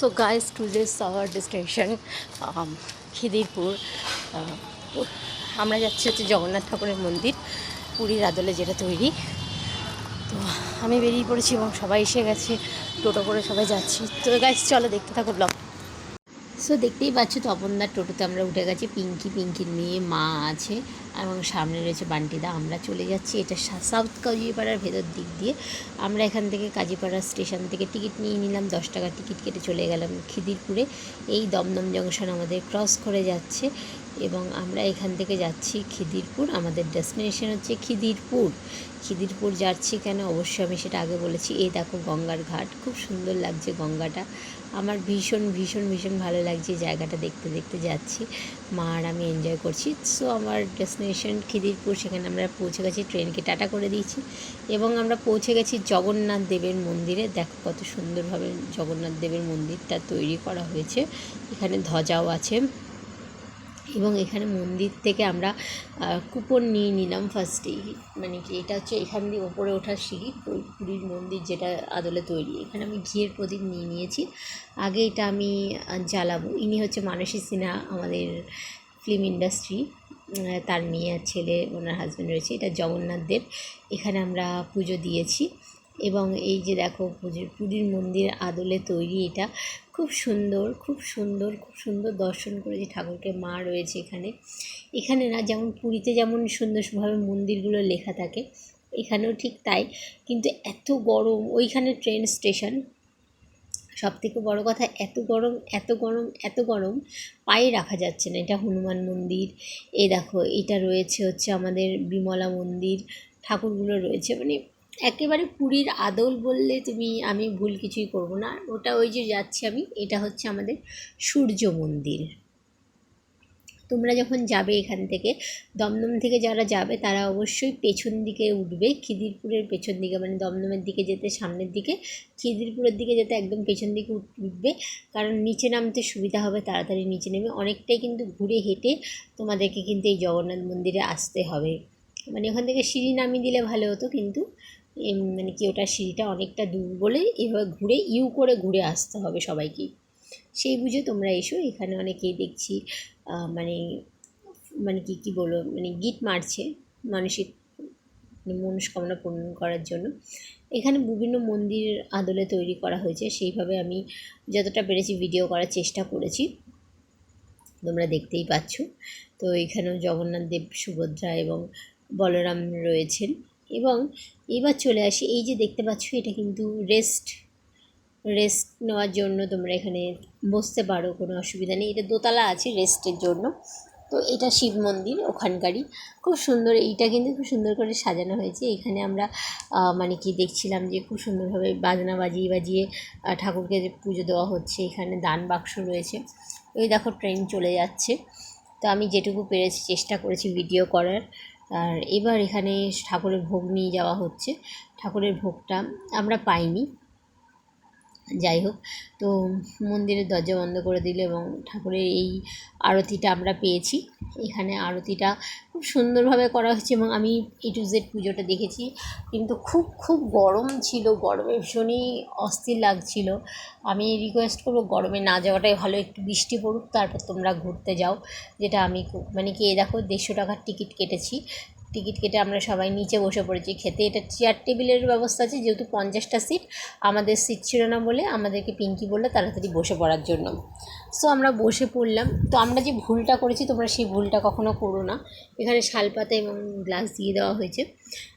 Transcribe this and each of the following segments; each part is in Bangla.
So, guys, to our destination um, Khidirpur ah, আমরা যাচ্ছি হচ্ছে জগন্নাথ ঠাকুরের মন্দির পুরীর আদলে যেটা তৈরি। তো আমি বেরিয়ে পড়েছি এবং সবাই এসে গেছে টোটো করে সবাই যাচ্ছি। তো গাইস চলো দেখতে থাকো ব্লগ সো দেখতেই পাচ্ছ, তপনদার টোটোতে আমরা উঠে গেছি। পিঙ্কি, পিঙ্কির মেয়ে, মা আছে এবং সামনে রয়েছে বান্টিদা। আমরা চলে যাচ্ছি এটা সাউথ কাজিপাড়ার ভেতর দিক দিয়ে। আমরা এখান থেকে কাজীপাড়া স্টেশন থেকে টিকিট নিয়ে নিলাম। দশ টাকার টিকিট কেটে চলে গেলাম খিদিরপুরে। এই দমদম জংশন আমাদের ক্রস করে যাচ্ছে। এবং আমরা এখান থেকে যাচ্ছি খিদিরপুর। আমাদের ডেস্টিনেশন হচ্ছে খিদিরপুর। খিদিরপুর যাচ্ছি কেন? অবশ্যই আমি সেটা আগে বলেছি। এই দেখো গঙ্গার ঘাট। খুব সুন্দর লাগছে গঙ্গাটা। আমার ভীষণ ভীষণ ভীষণ ভালো লাগছে জায়গাটা দেখতে দেখতে যাচ্ছি। মা আর আমি এনজয় করছি। সো আমার ডেস্টিনেশন খিদিরপুর, সেখানে আমরা পৌঁছে গেছি, ট্রেনকে টাটা করে দিয়েছি। এবং আমরা পৌঁছে গেছি জগন্নাথ দেবের মন্দিরে। দেখো কত সুন্দরভাবে জগন্নাথ দেবের মন্দিরটা তৈরি করা হয়েছে। এখানে ধ্বজাও আছে। এবং এখানে মন্দির থেকে আমরা কুপন নিয়ে নিলাম ফার্স্টেই মানে কি এটা হচ্ছে এখান দিয়ে ওপরে ওঠার সিঁড়ি পুরীর মন্দির যেটা আদলে তৈরি। এখানে আমি ঘিয়ের প্রদীপ নিয়ে নিয়েছি। আগে এটা আমি জ্বালাবো। ইনি হচ্ছে মানসী সিনহা, আমাদের ফিল্ম ইন্ডাস্ট্রি তার মেয়ে আর ছেলে, ওনার হাজব্যান্ড রয়েছে, এটা জগন্নাথ দেব। এখানে আমরা পুজো দিয়েছি। এবং এই যে দেখো পুজোর, পুরীর মন্দির আদলে তৈরি এটা। খুব সুন্দর খুব সুন্দর খুব সুন্দর দর্শন করেছি ঠাকুরকে, মা রয়েছে এখানে। এখানে না যেমন পুরীতে যেমন সুন্দরভাবে মন্দিরগুলো লেখা থাকে, এখানেও ঠিক তাই। কিন্তু এত গরম, ওইখানে ট্রেন স্টেশন সব থেকে বড়ো কথা, এত গরম এত গরম এত গরম, পায়ে রাখা যাচ্ছে না। এটা হনুমান মন্দির এই দেখো, এটা রয়েছে হচ্ছে আমাদের বিমলা মন্দির, ঠাকুরগুলো রয়েছে। মানে একেবারে পুরীর আদল বললে তুমি, আমি ভুল কিছুই করব না। ওটা ওই যে যাচ্ছি আমি, এটা হচ্ছে আমাদের সূর্য মন্দির। তোমরা যখন যাবে এখান থেকে, দমদম থেকে যারা যাবে, তারা অবশ্যই পেছন দিকে উঠবে, খিদিরপুরের পেছন দিকে মানে দমদমের দিকে যেতে, সামনের দিকে, খিদিরপুরের দিকে যেতে একদম পেছন দিকে উঠ- উঠবে। কারণ নিচে নামতে সুবিধা হবে, তাড়াতাড়ি নিচে নেমে অনেকটাই কিন্তু ঘুরে হেঁটে তোমাদেরকে কিন্তু এই জগন্নাথ মন্দিরে আসতে হবে। মানে ওখান থেকে সিঁড়ি নামিয়ে দিলে ভালো হতো কিন্তু মানে কি ওটা সিঁড়িটা অনেকটা দূর বলে এভাবে ঘুরে, ইউ করে ঘুরে আসতে হবে সবাইকেই সেই বুঝে তোমরা এসো, এখানে অনেকেই দেখছি মানে মানে কি কি বলব মানে গিট মারছে মানসিক মানে মনস্কামনা পূরণ করার জন্য। এখানে বিভিন্ন মন্দির আদলে তৈরি করা হয়েছে, সেইভাবে আমি যতটা পেরেছি ভিডিও করার চেষ্টা করেছি। তোমরা দেখতেই পাচ্ছ। তো এখানেও জগন্নাথ দেব, সুভদ্রা এবং বলরাম রয়েছেন। এবং এবার চলে আসি, এই যে দেখতে পাচ্ছ এটা কিন্তু রেস্ট রেস্ট নেওয়ার জন্য তোমরা এখানে বসতে পারো, কোনো অসুবিধা নেই। এটা দোতলা আছে রেস্টের জন্য। তো এটা শিব মন্দির ওখানকারই। খুব সুন্দর, এইটা কিন্তু খুব সুন্দর করে সাজানো হয়েছে। এখানে আমরা মানে কি দেখছিলাম যে খুব সুন্দরভাবে বাজনা বাজিয়ে বাজিয়ে ঠাকুরকে যে পুজো দেওয়া হচ্ছে, এখানে দান বাক্স রয়েছে। ওই দেখো ট্রেন চলে যাচ্ছে। তো আমি যেটুকু পেরেছি, চেষ্টা করেছি ভিডিও করার। আর এবার এখানে ঠাকুরের ভোগ নিয়ে যাওয়া হচ্ছে। ঠাকুরের ভোগটা আমরা পাইনি। যাই হোক, তো মন্দিরের দরজা বন্ধ করে দিল এবং ঠাকুরের এই আরতিটা আমরা পেয়েছি। এখানে আরতিটা খুব সুন্দরভাবে করা হয়েছে এবং আমি এ টু জেড পুজোটা দেখেছি। কিন্তু খুব খুব গরম ছিল, গরমে ভীষণই অস্থির লাগছিল। আমি রিকোয়েস্ট করব গরমে না যাওয়াটাই ভালো, একটু বৃষ্টি পড়ুক, তারপর তোমরা ঘুরতে যাও। যেটা আমি মানে কি দেখো, দেড়শো টাকার টিকিট কেটেছি। টিকিট কেটে আমরা সবাই নিচে বসে পড়েছি। খেতে এটা চেয়ার টেবিলের ব্যবস্থা আছে, যেহেতু পঞ্চাশটা সিট আমাদের সিট ছিল না বলে আমাদেরকে পিঙ্কি বলল তাড়াতাড়ি বসে পড়ার জন্য। সো আমরা বসে পড়লাম। তো আমরা যে ভুলটা করেছি, তোমরা সেই ভুলটা কখনো করো না। এখানে শালপাতা এবং গ্লাস দিয়ে দেওয়া হয়েছে।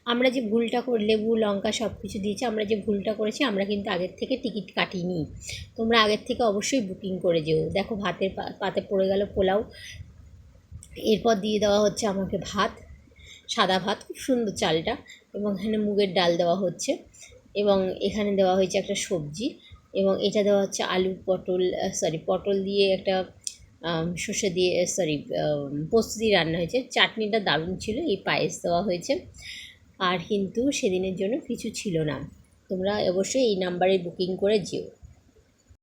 আমরা যে ভুলটা করে, লেবু, লঙ্কা সব কিছু দিয়েছি, আমরা যে ভুলটা করেছি, আমরা কিন্তু আগের থেকে টিকিট কাটিনি। তোমরা আগের থেকে অবশ্যই বুকিং করে যেও। দেখো ভাতের পাতে পড়ে গেল পোলাও। এরপর দিয়ে দেওয়া হচ্ছে আমাকে ভাত। সাদা ভাত, খুব সুন্দর চালটা এবং এখানে মুগের ডাল দেওয়া হচ্ছে এবং এখানে দেওয়া হয়েছে একটা সবজি এবং এটা দেওয়া হচ্ছে আলু পটল সরি পটল দিয়ে একটা সর্ষে দিয়ে সরি পোস্ত দিয়ে রান্না হয়েছে। চাটনিটা দারুণ ছিল, এই পায়েস দেওয়া হয়েছে। আর কিন্তু সেদিনের জন্য কিছু ছিল না। তোমরা অবশ্যই এই নাম্বারে বুকিং করে যেও।